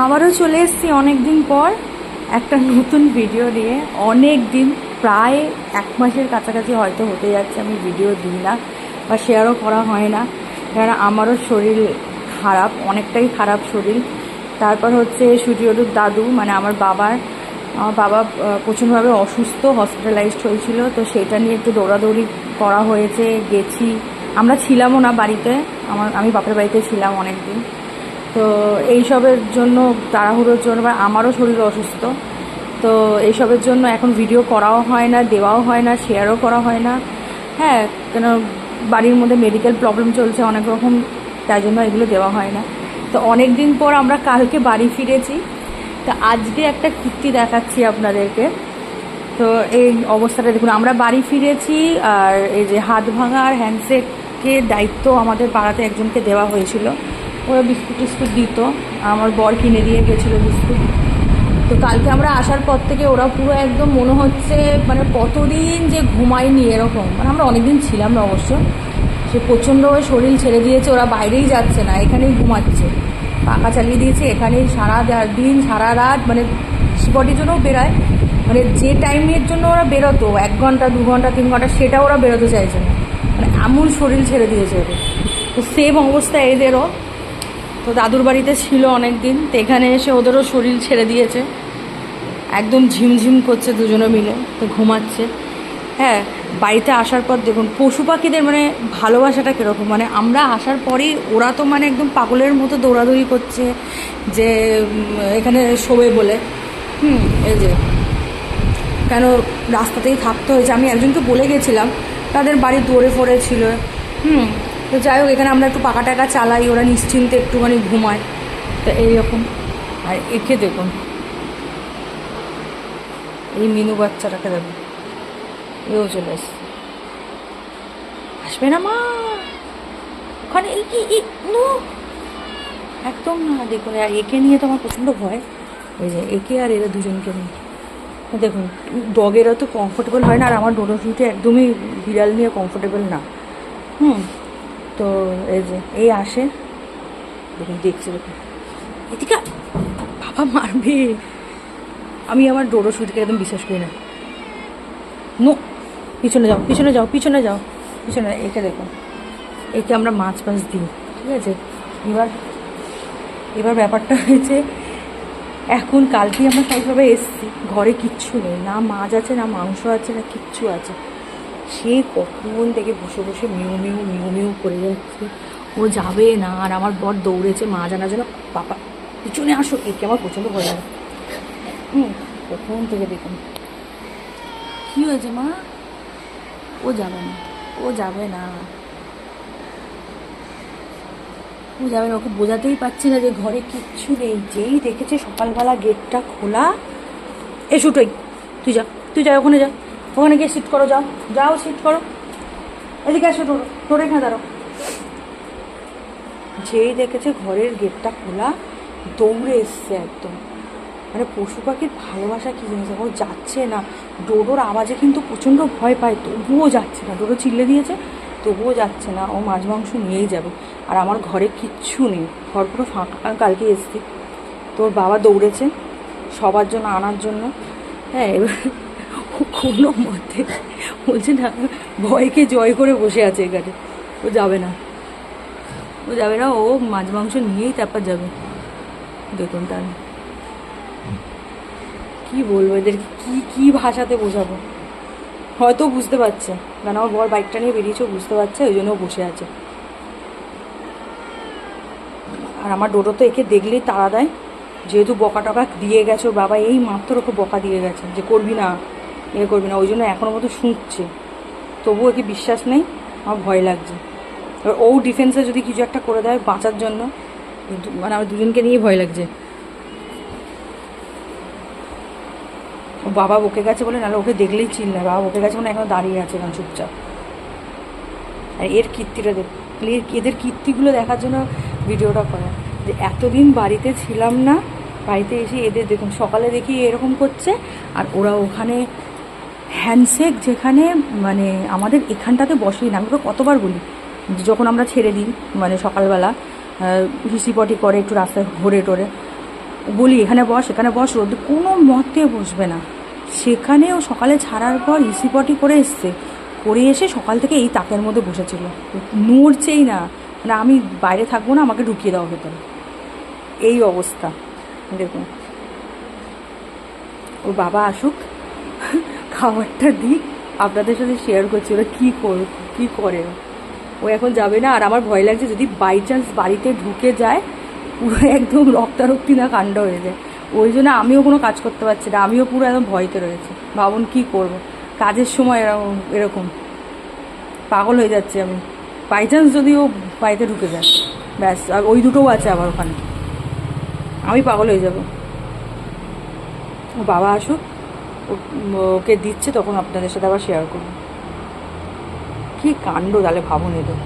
আবারও চলে এসেছি অনেক দিন পর একটা নতুন ভিডিও নিয়ে। অনেক দিন প্রায় এক মাসের কাছাকাছি হয়তো হতে যাচ্ছে আমি ভিডিও দিই না বা শেয়ারও করা হয় না। কারণ আমারও শরীর খারাপ অনেকটাই খারাপ শরীর। তারপর হচ্ছে সূর্যরূপ দাদু মানে আমার বাবার আমার বাবা আহ, প্রচণ্ডভাবে অসুস্থ হসপিটালাইজড হয়েছিল। তো সেটা নিয়ে একটু দৌড়াদৌড়ি করা হয়েছে গেছি। আমরা ছিলামও না বাড়িতে আমার আমি বাপের বাড়িতে ছিলাম অনেক দিন তো এইসবের জন্য তাড়াহুড়োর জন্য বা আমারও শরীর অসুস্থ। তো এইসবের জন্য এখন ভিডিও করাও হয় না, দেওয়াও হয় না শেয়ারও করা হয় না। হ্যাঁ কেন বাড়ির মধ্যে মেডিকেল প্রবলেম চলছে অনেক রকম, তাই জন্য এগুলো দেওয়া হয় না। তো অনেক দিন পর আমরা কালকে বাড়ি ফিরেছি। তো আজকে একটা কীর্তি দেখাচ্ছি আপনাদেরকে। তো এই অবস্থাটা দেখুন, আমরা বাড়ি ফিরেছি আর এই যে হাত ভাঙা আর হ্যান্ডসেটের দায়িত্ব আমাদের পাড়াতে একজনকে দেওয়া হয়েছিল। ওরা বিস্কুট টিস্কুট দিত। আমার বর কিনে দিয়ে গেছিল বিস্কুট। তো কালকে আমরা আসার পর থেকে ওরা পুরো একদম মনে হচ্ছে মানে কতদিন যে ঘুমায়নি এরকম। মানে আমরা অনেকদিন ছিলাম না অবশ্য। সে প্রচণ্ডভাবে শরীর ছেড়ে দিয়েছে, ওরা বাইরেই যাচ্ছে না, এখানেই ঘুমাচ্ছে। পাখা চালিয়ে দিয়েছে, এখানেই সারা দিন সারা রাত মানে স্পটের জন্যও বেরোয়। মানে যে টাইমের জন্য ওরা বেরোতো, এক ঘণ্টা, দু ঘণ্টা, তিন ঘণ্টা সেটা ওরা বেরোতে চাইছে না। মানে এমন শরীর ছেড়ে দিয়েছে ওদের। তো সেম অবস্থা এদেরও। তো দাদুর বাড়িতে ছিল অনেক দিন তো এখানে এসে ওদেরও শরীর ছেড়ে দিয়েছে। একদম ঝিমঝিম করছে দুজনে মিলে, তো ঘুমাচ্ছে। হ্যাঁ বাড়িতে আসার পর দেখুন, পশু পাখিদের মানে ভালোবাসাটা কীরকম? মানে আমরা আসার পরেই ওরা তো মানে একদম পাগলের মতো দৌড়াদৌড়ি করছে, যে এখানে শোবে বলে। হুম, এই যে। কেন রাস্তাতেই থাকতে হয়েছে। আমি একজনকে বলে গেছিলাম, তাদের বাড়ি দৌড়ে ফোড়ে ছিল। হুম তো যাই হোক, এখানে আমরা একটু পাকা টাকা চালাই, ওরা নিশ্চিন্তে একটুখানি ঘুমায়। তো এইরকম। আর একে দেখুন। এই মিনু বাচ্চাটাকে দেখুন। এও চলে এসছে। আসবে না মা। ওখানে এই একদম না, দেখুন। আর একে নিয়ে তো আমার প্রচণ্ড ভয়। এই যে একে আর এরা দুজনকে নিয়ে। দেখুন, ডগেরা তো কমফোর্টেবল হয় না, আর আমার ডোডো ফিউটে একদমই বিড়াল নিয়ে কমফোর্টেবল না। হুম। তো এই যে, এই আসে। দেখুন দেখছে দেখুন এদিকে। বাবা মারবে। আমি আমার ডোরো শুটকে একদম বিশ্বাস করি না। নো, পিছনে যাও পিছনে যাও পিছনে যাও, পিছনে একে দেখো। একে আমরা মাছ ফাছ দিই, ঠিক আছে? এবার এবার ব্যাপারটা হয়েছে, এখন কালকেই আমরা সেইভাবে এসছি। ঘরে কিচ্ছু নেই, না মাছ আছে, না মাংস আছে, না কিচ্ছু আছে। সে কখন থেকে বসে বসে মিউ মিউ মিউ মিউ করে যাচ্ছে। ও যাবে না, আর আমার বর দৌড়েছে, মা আনার জন্য পাপা পিছনে আসো একে আমার প্রচণ্ড ভয় লাগে হুম কখন থেকে দেখুন। কী হয়েছে মা? ও যাবে না, ও যাবে না। ও যাবে না, ওকে বোঝাতেই পারছি না যে ঘরে কিচ্ছু নেই। যেই দেখেছে সকালবেলা গেটটা খোলা এ শুটোই তুই যা তুই যা, ওখানে যা। ওখানে গিয়ে সিট করো, যাও। যাও সিট করো। এদিকে আসো টোটো টোটো এখানে দাঁড়ো যেই দেখেছে ঘরের গেটটা খোলা, দৌড়ে এসছে একদম। মানে পশু পাখির ভালোবাসা কী জিনিস? ও যাচ্ছে না। ডোডোর আওয়াজে কিন্তু প্রচণ্ড ভয় পায়, তবুও যাচ্ছে না। ডোডো চিল্লে দিয়েছে, তবুও যাচ্ছে না। ও মাছ মাংস নিয়েই যাবে। আর আমার ঘরে কিচ্ছু নেই। ঘর পুরো ফাঁকা কালকে এসছি। তোর বাবা দৌড়েছে সবার জন্য, আনার জন্য। হ্যাঁ এবার কোনো মতে। বলছে না, ভয়কে জয় করে বসে আছে এখানে। ও যাবে না। ও যাবে না, ও মাছ মাংস নিয়েই তারপর যাবে। দেখুন তার কি বলব এদেরকে? কি কি ভাষাতে বোঝাবো? হয়তো বুঝতে পারছে। কারণ আমার বর বাইকটা নিয়ে বেরিয়েছে বুঝতে পারছে, ওই জন্য বসে আছে। আর আমার ডোডো তো একে দেখলেই তাড়া দেয়। যেহেতু বকা টকা দিয়ে গেছে বাবা, এই মাত্র ওকে বকা দিয়ে গেছে যে করবি না। এ করবি না, ওই জন্য এখনও মতো শুঁকছে তবুও একে বিশ্বাস নেই? আমার ভয় লাগছে। এবার ও ডিফেন্সে যদি কিছু একটা করে দেয় বাঁচার জন্য মানে আমার দুজনকে নিয়েই ভয় লাগছে। ও বাবা বকে গেছে বলে, নাহলে ওকে দেখলেই চিল না বাবা বকে গেছে মানে এখন দাঁড়িয়ে আছে এখন চুপচাপ। আর এর কীর্তিটা দেখ এদের কীর্তিগুলো দেখার জন্য ভিডিওটা করা। যে এতদিন বাড়িতে ছিলাম না, বাড়িতে এসে এদের দেখুন, সকালে দেখি এরকম করছে, আর ওরা ওখানে হ্যান্ডশেক যেখানে মানে আমাদের এখানটাতে বসেই না, আমি কতবার বলি, যখন আমরা ছেড়ে দিই মানে সকালবেলা হিসিপটি করে একটু রাস্তায় ঘোরে টোরে, বলি, এখানে বস এখানে বস, রোদ কোনো মতে বসবে না। সেখানেও সকালে ছাড়ার পর হিসিপটি করে এসছে, করে এসে সকাল থেকে এই তাকের মধ্যে বসেছিল। নড়ছেই না মানে আমি বাইরে থাকব না, আমাকে ঢুকিয়ে দেওয়া ভেতরে। এই অবস্থা, দেখুন। ওর বাবা আসুক খাবারটা দিই, আপনাদের সাথে শেয়ার করছি, ওরা কী কর, কী করে? ও এখন যাবে না, আর আমার ভয় লাগছে যদি বাই চান্স বাড়িতে ঢুকে যায়, পুরো একদম রক্তারক্তি না কাণ্ড হয়ে যায়। ওই জন্য আমিও কোনো কাজ করতে পারছি না, আমিও পুরো একদম ভয়তে রয়েছে। ভাবুন কী করব? কাজের সময় এরকম এরকম। পাগল হয়ে যাচ্ছে আমি। বাই চান্স যদি ও বাড়িতে ঢুকে যায়। ব্যাস, আর ওই দুটোও আছে আবার ওখানে। আমি পাগল হয়ে যাব। ও বাবা আসুক। ওকে দিচ্ছে তখন আপনাদের সাথে আবার শেয়ার করুন কী কাণ্ড তাহলে ভাবুন এদের